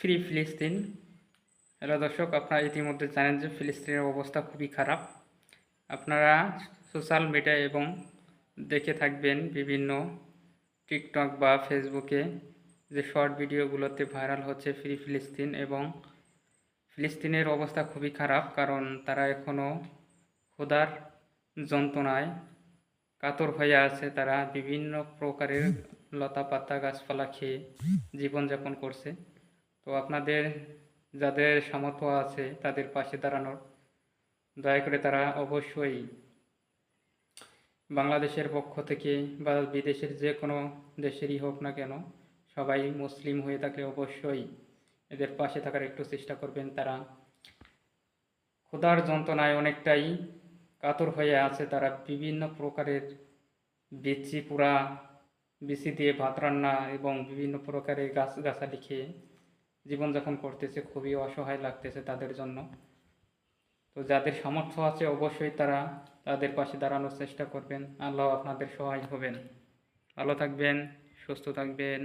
Free ফিলিস্তিন। Hello দর্শক, আপনারা ইতিমধ্যে জানেন যে ফিলিস্তিনের অবস্থা খুবই খারাপ। আপনারা সোশ্যাল মিডিয়া এবং দেখে থাকবেন বিভিন্ন টিকটক বা ফেসবুকে যে শর্ট ভিডিওগুলোতে ভাইরাল হচ্ছে ফ্রি ফিলিস্তিন এবং ফিলিস্তিনের অবস্থা খুবই খারাপ কারণ তারা এখনও ক্ষুধার যন্ত্রণায় কাতর হয়ে আছে। তারা বিভিন্ন প্রকারের লতা পাতা গাছপালা খেয়ে জীবনযাপন করছে। তো আপনাদের যাদের সামর্থ্য আছে তাদের পাশে দাঁড়ানোর, দয়া করে তারা অবশ্যই বাংলাদেশের পক্ষ থেকে বা বিদেশের যে কোনো দেশেরই হোক না কেন সবাই মুসলিম হয়ে থাকলে অবশ্যই এদের পাশে থাকার একটু চেষ্টা করবেন তারা। ক্ষুধার যন্ত্রণায় অনেকটাই কাতর হয়ে আছে তারা। বিভিন্ন প্রকারের বিচি পোড়া, বিচি দিয়ে ভাত রান্না এবং বিভিন্ন প্রকারের গাছ গাছালি খেয়ে জীবনযাপন করতেছে, খুবই অসহায় লাগতেছে তাদের জন্য। তো যাদের সামর্থ্য আছে অবশ্যই তারা তাদের পাশে দাঁড়ানোর চেষ্টা করবেন। আল্লাহ আপনাদের সহায় হবেন। ভালো থাকবেন, সুস্থ থাকবেন।